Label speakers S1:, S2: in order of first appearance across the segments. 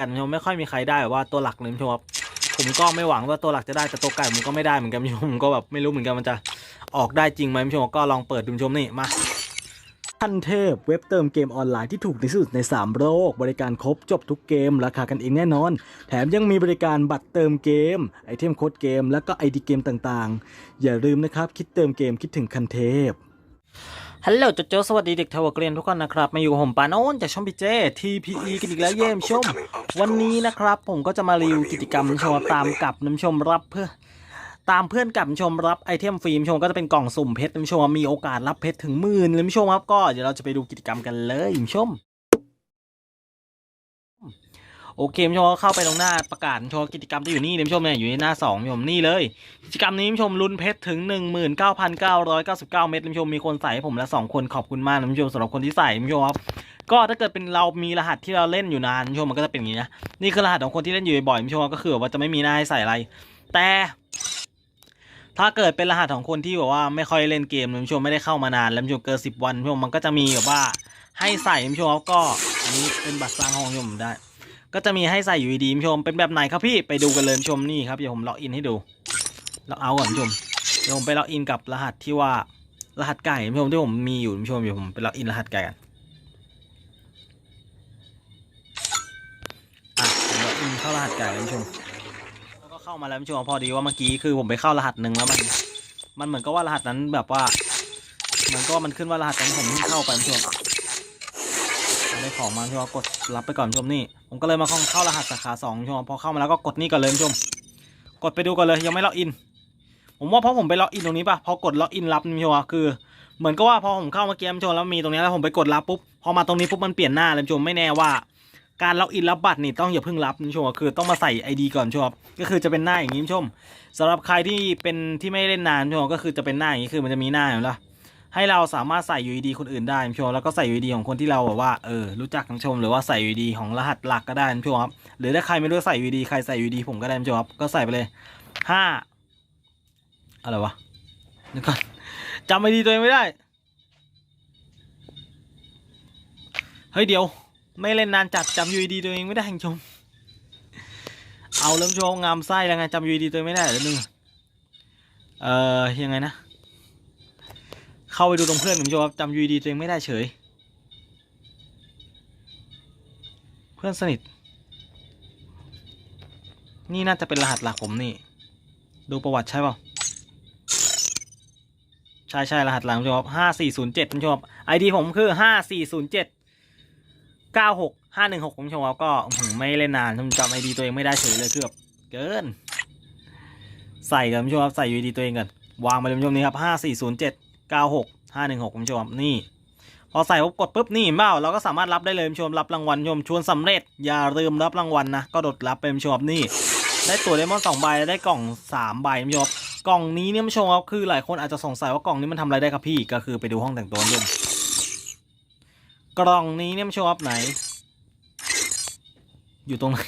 S1: กันชมไม่ค่อยมีใครได้แบบว่าตัวหลักเลยชมครับผมก็ไม่หวังว่าตัวหลักจะได้แต่ตัวไก่ผมก็ไม่ได้เหมือนกันชมผมก็แบบไม่รู้เหมือนกันมันจะออกได้จริงไหมชมก็ลองเปิดดูชมนี่มา
S2: ขั้นเทพเว็บเติมเกมออนไลน์ที่ถูกที่สุดใน 3 โลก บริการครบจบทุกเกม ราคากันเองแน่นอน แถมยังมีบริการบัตรเติมเกม ไอเทมโค้ดเกม แล้วก็ไอดีเกมต่างๆ อย่าลืมนะครับ คิดเติมเกมคิดถึงคันเทพ
S1: ฮัลโหลโจโจสวัสดีเด็กทวกเรียนทุกคนนะครับ มาอยู่ผมปานโอนจากช่องพีเจ TPE กันอีกแล้วเยี่ยมชม วันนี้นะครับผมก็จะมารีวิวกิจกรรมชมตามกับน้ำชมรับเพื่อ ตามเพื่อนกับชมรับไอเทมฟรีน้ำชมก็จะเป็นกล่องสุ่มเพชรน้ำชมมีโอกาสรับเพชรถึงหมื่นเลยน้ำชมครับก็เดี๋ยวเราจะไปดูกิจกรรมกันเลยชม โอเคน้ชมเข้าไปตรงหน้าประกาศชมกิจกรรมจะอยู่นี่น้ำชมเนี่ยอยู่ในหน้าสองน้ชมนี่เลย กิจกรรมนี้น้ชมลุ้นเพชรถึง 19,999 เม็ดน้ำชมมีคนใส่ให้ผมและสองคนขอบคุณมากน้ำชมสำหรับคนที่ใส่น้ชมครับก็ถ้าเกิดเป็นเรามีรหัสที่เราเล่นอยู่นานน้ชมมันก็จะเป็นอย่างนี้นะนี่คือรหัสของคนที่เล่นอยู่บ่อยๆน้ำชมก็คือว่าจะไม่มีหน้าให้ใส่อะไร แต่ถ้าเกิดเป็นรหัสของคนที่แบบว่าไม่ค่อยเล่นเกมน้ชมไม่ได้เข้ามานานแล้วน้ชมเกินสิบวันน้ชมมันก็จะมีแบบว่าให้ใส่น้ำชมครับก็อันนี้เป็นบัตรสร้างห้องน้ชมได้ ก็จะมีให้ใส่อยู่ดีๆน้ชม เป็นแบบไหนครับพี่ไปดูกันเลยน้ชมนี่ครับเดี๋ยวผมล็อกอินให้ดูเราเอาก่อนผู้ชมเดี๋ยวผมไปล็อกอินกับรหัสที่ว่ารหัสไก่ผู้ชมที่ผมมีอยู่ผู้ชมเดี๋ยวผมไปล็อกอินรหัสไก่กันอะผมล็อกอินเข้ารหัสไก่แล้วผู้ชมแล้วก็เข้ามาแล้วผู้ชมพอดีว่าเมื่อกี้คือผมไปเข้ารหัสหนึ่งแล้วมัน มันเหมือนกับว่ารหัสนั้นแบบว่าเหมือนก็มันขึ้นว่ารหัสนั้นผมเพิ่งเข้าไปผู้ชม ได้ของมาผู้ชมกดรับไปก่อนชมนี่ ผมก็เลยมาเข้ารหัสสาขาสองชมพอเข้ามาแล้วก็กดนี่ก่อนเลยชม กดไปดูกันเลยยังไม่ล็อกอิน ผมว่าเพราะผมไปล็อกอินตรงนี้ป่ะพอกดล็อกอินรับช่ไหมคือ เหมือนก็ว่าพอผมเข้ามาเกมชมแล้วมีตรงนี้แล้วผมไปกดรับปุ๊บพอมาตรงนี้ปุ๊บมันเปลี่ยนหน้าเลยชมไม่แน่ว่า การล็อกอินรับบัตรนี่ต้องอย่าเพิ่งรับนะชมคือต้องมาใส่ ID ก่อนชมก็คือจะเป็นหน้าอย่างนี้ชมสำหรับใครที่เป็นที่ไม่เล่นนานชมก็คือจะเป็นหน้าอย่างนี้คือมันจะมีหน้าอยู่แล้ว ให้เราสามารถใส่ UID คนอื่นได้ชมแล้วก็ใส่ UID ของคนที่เราแบบว่าเออรู้จักทั้งชม หรือว่าใส่ UID ของรหัสหลักก็ได้นะชมครับหรือถ้าใครไม่รู้ใส่ UID ใครใส่ UID ผมก็ได้นะชมครับก็ใส่ไปเลยห้าอะไรวะเดี๋ยวก่อนจำไอดีตัวเองไม่ได้เฮ้ยเดี๋ยวไม่เล่นนานจัดจำยูดีตัวเองไม่ได้คุณชมเอาเริ่มโชว์งามไส้แล้วไงจำยูดีตัวเองไม่ได้เดี๋ยวนึงเอ่อยังไงนะ เข้าไปดูตรงเพื่อนผมโชว์ครับจำยูดีตัวเองไม่ได้เฉย เพื่อนสนิท นี่น่าจะเป็นรหัสหลักผมนี่ ดูประวัติใช่ป่าใช่ใช่รหัสหลังคุณผู้ชมห้าสี่ศูนย์เจ็ดคุณผู้ชมไอดีผมคือห้าสี่ศูนย์เจ็ดเก้าหกห้าหนึ่งหกผู้ชมครับก็ไม่เล่นนานผมจำไอดีตัวเองไม่ได้เฉยเลยคือบเกิน ใส่กันผู้ชมครับใส่ยูดีตัวเองกันวางไปเลยคุณผู้ชมนี่ครับห้าสี่ศูนย์เจ็ด เก้าหกห้าหนึ่งหกคุณผู้ชมนี่ พอใส่ปุ๊บกดปุ๊บนี่เห็นเปล่าเราก็สามารถรับได้เลยคุณผู้ชมรับรางวัลผู้ชมชวนสำเร็จ อย่าลืมรับรางวัลนะ ก็ดดรับไปคุณผู้ชมนี่ ได้ตัวเลมอนสองใบได้กล่องสามใบคุณผู้ชมกล่องนี้เนี่ยคุณผู้ชมครับคือหลายคนอาจจะสงสัยว่ากล่องนี้มันทำอะไรได้ครับพี่ก็คือไปดูห้องแต่งตัวคุณผู้ชมกล่องนี้เนี่ยคุณผู้ชมครับไหน อยู่ตรงไหน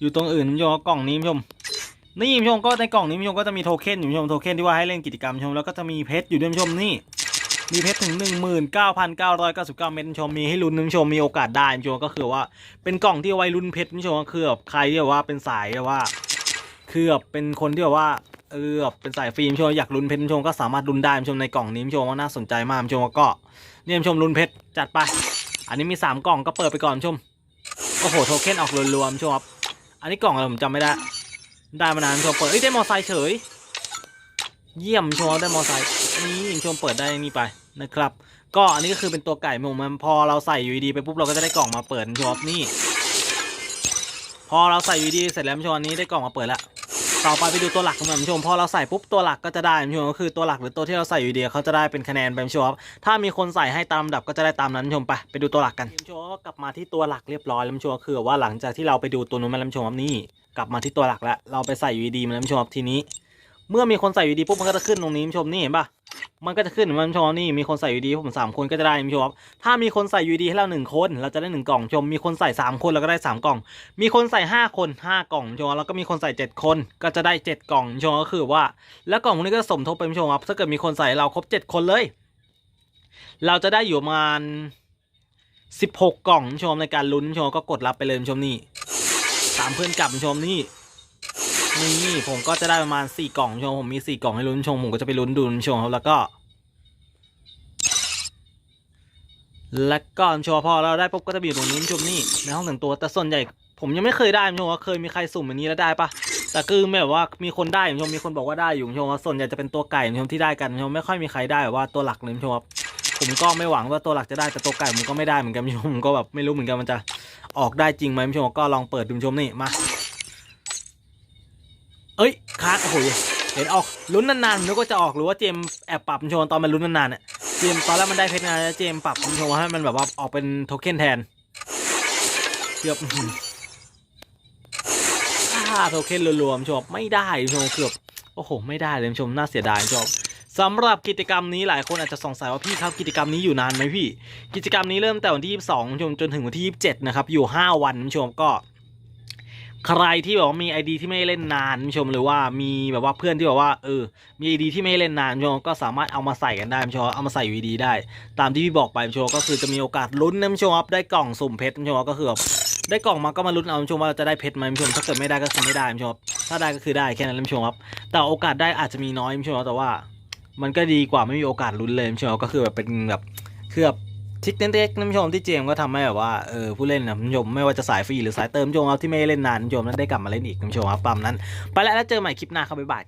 S1: อยู่ตรงอื่นคุณผู้ชมครับกล่องนี้คุณผู้ชม นี่คุณผู้ชมก็ในกล่องนี้คุณผู้ชมก็จะมีโทเค็นอยู่คุณผู้ชมโทเค็นที่ว่าให้เล่นกิจกรรมชมแล้วก็จะมีเพชรอยู่ด้วยคุณผู้ชมนี่ มีเพชรถึง 19,999 เม็ดผู้ชมมีให้ลุ้นคุณผู้ชมมีโอกาสได้คุณผู้ชมก็คือว่าเป็นกล่องที่เอาไว้ลุ้นเพชรคุณผู้ชมก็คือแบบใครที่แบบว่าเป็นสายแบบว่าคือแบบเป็นคนที่แบบว่าเออแบบเป็นสายฟิล์มชมอยากลุ้นเพชรชมก็สามารถลุ้นได้ชมในกล่องนี้ชมว่าน่าสนใจมากชมก็เนี่ยชมลุ้นเพชรจัดไป อันนี้มีสามกล่องก็เปิดไปก่อนชมโอ้โหโทเค็นออกรวมๆชมครับอันนี้กล่องอะไรผมจำไม่ได้ ได้มานานชมเปิดเอ้ยได้มอไซค์เฉย เยี่ยมชมได้มอไซค์นี่ชมเปิดได้นี่ไปนะครับ ก็อันนี้ก็คือเป็นตัวไก่มุมมันพอเราใส่ยูดีไปปุ๊บเราก็จะได้กล่องมาเปิดชมนี่ พอเราใส่ยูดีเสร็จแล้วชมอันนี้ได้กล่องมาเปิดแล้ว ต่อไปไปดูตัวหลักของมันผู้ชมพอเราใส่ปุ๊บตัวหลักก็จะได้ผู้ชมก็คือตัวหลักหรือตัวที่เราใส่อยู่ดีเขาจะได้เป็นคะแนนไปผู้ชมครับถ้ามีคนใส่ให้ตามลำดับก็จะได้ตามนั้นผู้ชมไปไปดูตัวหลักกันผู้ชมก็กลับมาที่ตัวหลักเรียบร้อยแล้วผู้ชมคือว่าหลังจากที่เราไปดูตัวนู้นมาแล้วผู้ชมครับนี่กลับมาที่ตัวหลักแล้วเราไปใส่อยู่ดีมาแล้วผู้ชมครับทีนี้ เมื่อมีคนใส่อยู่ดีปุ๊บมันก็จะขึ้นตรงนี้ผู้ชมนี่เห็นปะ มันก็จะขึ้นมันชมนี่มีคนใส่ยูดีผมสามคนก็จะได้ผู้ชมครับถ้ามีคนใส่ยูดีให้เราหนึ่งคน เราจะได้หนึ่งกล่องชม มีคนใส่สามคนเราก็ได้สามกล่อง มีคนใส่ห้าคนห้ากล่องผู้ชมแล้วก็มีคนใส่เจ็ดคน ก็จะได้เจ็ดกล่องผู้ชมก็คือว่า แล้วกล่องพวกนี้ก็สมทบเป็นผู้ชมครับถ้าเกิดมีคนใส่เราครบเจ็ดคนเลย เราจะได้อยู่ประมาณสิบหกกล่องชมในการลุ้นผู้ชมก็กดรับไปเลยชมนี่ตามเพื่อนกลับชมนี่ นี่ผมก็จะได้ประมาณสี่กล่องชมผมมีสี่กล่องให้ลุ้นชมผมก็จะไปลุ้นดูชมครับแล้วก็ แล้วก็คุณผู้ชมพอเราได้ปุ๊บก็จะไปอยู่ตรงนี้ชมนี่ในห้องแต่งตัวแต่ส่วนใหญ่ผมยังไม่เคยได้ชมว่าเคยมีใครสุ่มอันนี้แล้วได้ปะแต่คือแบบว่ามีคนได้ชมมีคนบอกว่าได้อยู่ชมว่าส่วนใหญ่จะเป็นตัวไก่ชมที่ได้กันชมไม่ค่อยมีใครได้แบบว่าตัวหลักเลยชมครับผมก็ไม่หวังว่าตัวหลักจะได้แต่ตัวไก่ผมก็ไม่ได้เหมือนกันชมก็แบบไม่รู้เหมือนกันมันจะออกได้จริงไหมชมก็ลองเปิดดูชมนี่มา เอ้ยค้างโอ้โหเห็นออกลุ้นนานๆนึกว่าจะออกหรือว่าเจมแอบปรับคุณผู้ชมตอนมันลุ้นนานๆเนี่ยเจมตอนแรกมันได้เพชรนะแล้วเจมปรับคุณผู้ชมให้มันแบบว่าออกเป็นโทเค็นแทนเกือบค่าโทเค็นรวมๆชมไม่ได้ชมเกือบโอ้โหไม่ได้เลยชมน่าเสียดายชมสำหรับกิจกรรมนี้หลายคนอาจจะสงสัยว่าพี่ครับกิจกรรมนี้อยู่นานไหมพี่ กิจกรรมนี้เริ่มแต่วันที่ 22ชมจนถึงวันที่ 27 นะครับ อยู่ 5 วันชมก็ ใครที่แบบว่ามีไอดีที่ไม่เล่นนานชมหรือว่ามีแบบว่าเพื่อนที่แบบว่าเออมีไอดีที่ไม่เล่นนานชมก็สามารถเอามาใส่กันได้ชมเอามาใส่อยู่ดีได้ ตามที่พี่บอกไปชมก็คือจะมีโอกาสลุ้นนะชมครับได้กล่องสุ่มเพชรชมก็คือแบบได้กล่องมาก็มาลุ้นเอาผู้ชมว่าจะได้เพชรไหมผู้ชมถ้าเกิดไม่ได้ก็คือไม่ได้ผู้ชมถ้าได้ก็คือได้แค่นั้นผู้ชมครับแต่โอกาสได้อาจจะมีน้อยผู้ชมแต่ว่า มันก็ดีกว่าไม่มีโอกาสลุ้นเลยผู้ชมก็คือแบบเป็นแบบคือแบบ ทิกเล็กๆนะคุณผู้ชมที่เจมก็ทำให้แบบว่าเออผู้เล่นนะคุณผู้ชมไม่ว่าจะสายฟรีหรือสายเติมผู้ชมเอาที่ไม่เล่นนานผู้ชมนั้นได้กลับมาเล่นอีกคุณผู้ชมครับปั๊มนั้น ไปแล้วแล้วเจอใหม่คลิปหน้าครับบ๊ายบาย